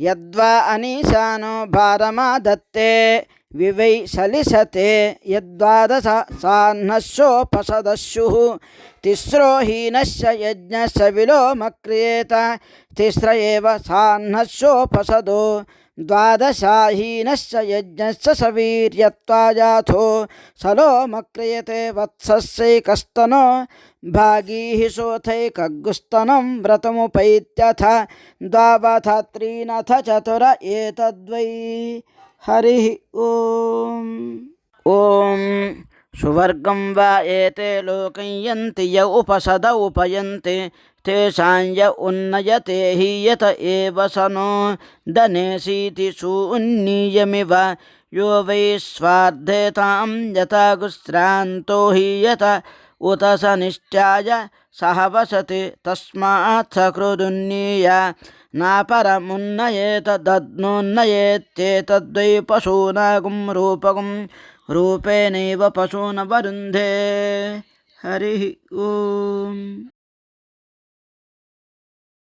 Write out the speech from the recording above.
యద్వా అనీశానో భారమాదత్తే VY సలిసతే యద్వాదశ సాహ్నశోపసదస్యు తిస్రో హీనస్య యజ్ఞస్య విలోమక్రియేత తిస్ర ఏవ సాహ్నశోపసదో ద్వాదశాహీనస్య యజ్ఞస్య సవీర్యత్వాయాథో సలోమక్రియతే వత్సస్యైకస్తనో భాగీः శోథైకగుస్తనం వ్రతముపైత్యథ ద్వావథ త్రీనథ చతుర ఏతద్వై హరి ఓం ఓం సువర్గం వా ఏతే లోకయంతి య ఉపసద ఉపయంతి తేషాం య ఉన్నయతే హీయత ఏవ సనో దనేసీతి శూన్యమివ యో వై స్వార్థేతాం యథాగుశ్రాంతో హీయత ఉత స నిశ్చాయ సహ వసతి తస్మాత్ సకృదున్నీయ నాపరమున్నయేత దద్నోన్నయేత్యేతద్వై పశూనాగుం రూపగుం रूपेणैव पशून् वरुन्धे हरिः ओम्